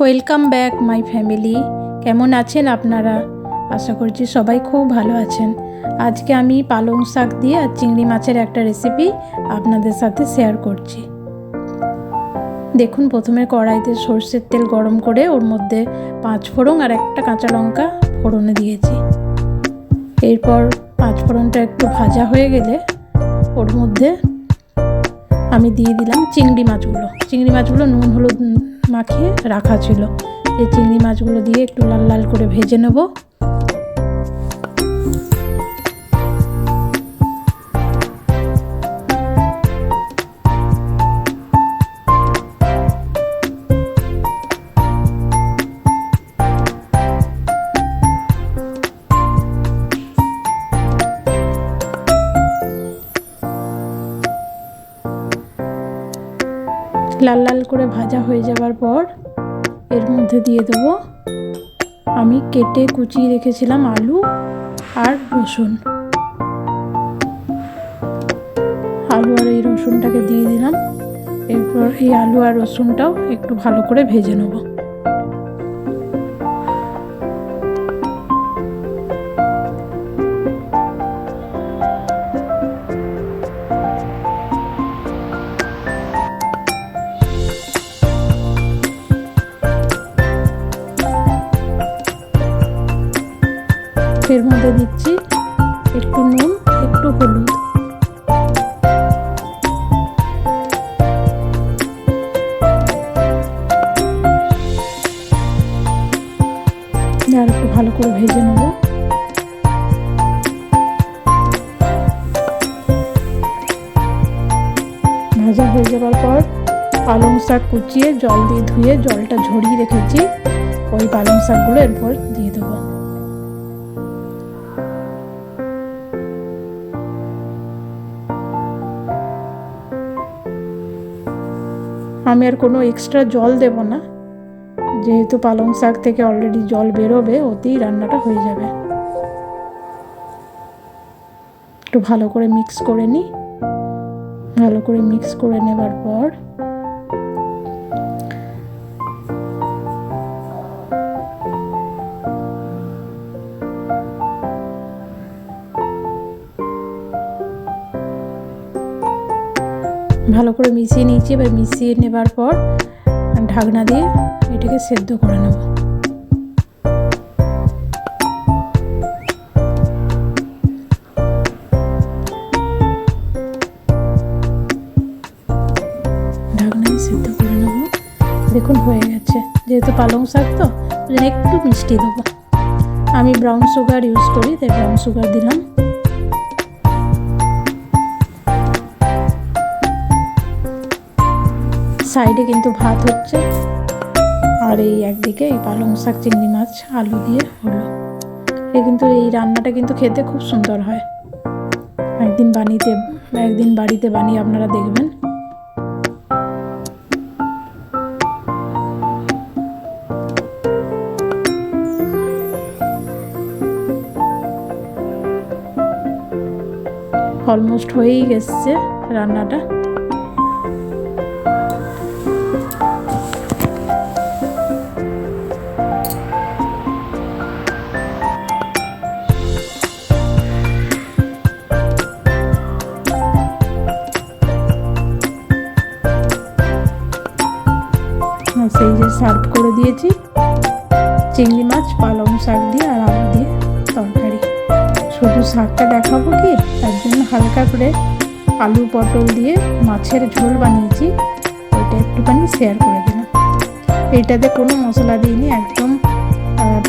Welcome back my family কেমন আছেন আপনারা? আশা করছি সবাই খুব ভালো আছেন। আজকে আমি পালং শাক দিয়ে আর চিংড়ি মাছের একটা রেসিপি আপনাদের সাথে শেয়ার করছি। দেখুন, প্রথমে কড়াইতে সর্ষের তেল গরম করে ওর মধ্যে পাঁচ ফোড়ন আর একটা কাঁচা লঙ্কা ফোড়নে দিয়েছি। এরপর পাঁচ ফোড়নটা একটু ভাজা হয়ে গেলে ওর মধ্যে আমি দিয়ে দিলাম চিংড়ি মাছগুলো। চিংড়ি মাছগুলো নুন, হলুদ মাখিয়ে রাখা ছিল। এই চিংড়ি মাছগুলো দিয়ে একটু লাল লাল করে ভেজে নেব। লাল লাল করে ভাজা হয়ে যাওয়ার পর এর মধ্যে দিয়ে দেবো আমি কেটে কুচিয়ে রেখেছিলাম আলু আর রসুন। আলু আর এই রসুনটাকে দিয়ে দিলাম। এরপর এই আলু আর রসুনটাও একটু ভালো করে ভেজে নেব। একটু নুন, একটু হলুদ। আর একটু ভালো করে ভেজে নেব। ভাজা হয়ে যাওয়ার পর পালং শাক কুচিয়ে জল দিয়ে ধুয়ে জলটা ঝরিয়ে রেখেছি। ওই পালং শাকগুলো এরপর দিয়ে দেবো। আমি আর কোনো এক্সট্রা জল দেব না। যেহেতু পালং শাক থেকে অলরেডি জল বেরোবে, ওতেই রান্নাটা হয়ে যাবে। একটু ভালো করে মিক্স করে নিই ভালো করে মিক্স করে নেবার পর ভালো করে মিশিয়ে নিয়েছি, এবার মিশিয়ে নেবার পর ঢাকনা দিয়ে এটাকে সেদ্ধ করে নেব। ঢাকনা দিয়ে সেদ্ধ করে দেখুন, হয়ে গেছে। যেহেতু পালং শাক তো একটু মিষ্টি দেবো। আমি ব্রাউন সুগার ইউজ করি, তাই ব্রাউন সুগার দিলাম। সাইডে কিন্তু ভাত হচ্ছে। আর এই একদিকে এই পালং শাক, চিংড়ি মাছ, আলু দিয়ে হলো। এ কিন্তু এই রান্নাটা কিন্তু খেতে খুব সুন্দর হয়। একদিন বানিতে, একদিন বাড়িতে বানিয়ে আপনারা দেখবেন। অলমোস্ট হয়েই গেছে রান্নাটা। সার্ভ করে দিয়েছি। চিংড়ি মাছ, পালং শাক দিয়ে আর আলু দিয়ে তরকারি। শুধু শাকটা দেখাবো কি? তার জন্য হালকা করে আলু পটল দিয়ে মাছের ঝোল বানিয়েছি। ওইটা একটুখানি শেয়ার করে দিলাম। এইটাতে কোনো মশলা দিইনি, একদম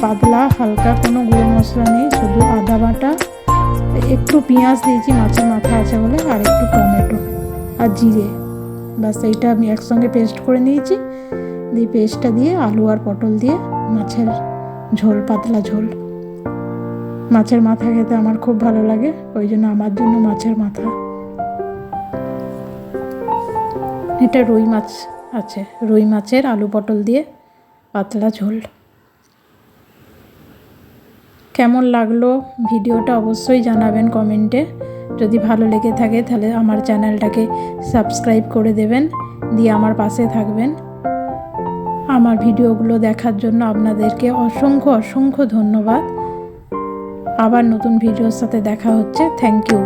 পাতলা, হালকা কোনো গুঁড়ো মশলা নেই। শুধু আদা বাটা, একটু পেঁয়াজ দিয়েছি, মাছের মাথা আছে বলে, আর একটু টমেটো আর জিরে। বাস এইটা আমি একসঙ্গে পেস্ট করে নিয়েছি। দিয়ে পেস্টটা দিয়ে আলু আর পটল দিয়ে মাছের ঝোল, পাতলা ঝোল। মাছের মাথা খেতে আমার খুব ভালো লাগে, ওই জন্য আমার জন্য মাছের মাথা। এটা রুই মাছ আছে, রুই মাছের আলু পটল দিয়ে পাতলা ঝোল। কেমন লাগল ভিডিওটা অবশ্যই জানাবেন কমেন্টে। যদি ভালো লেগে থাকে তাহলে আমার চ্যানেলটাকে সাবস্ক্রাইব করে দেবেন, দিয়ে আমার পাশে থাকবেন। আমার ভিডিওগুলো দেখার জন্য আপনাদেরকে অসংখ্য অসংখ্য ধন্যবাদ। আবার নতুন ভিডিওর সাথে দেখা হচ্ছে। Thank you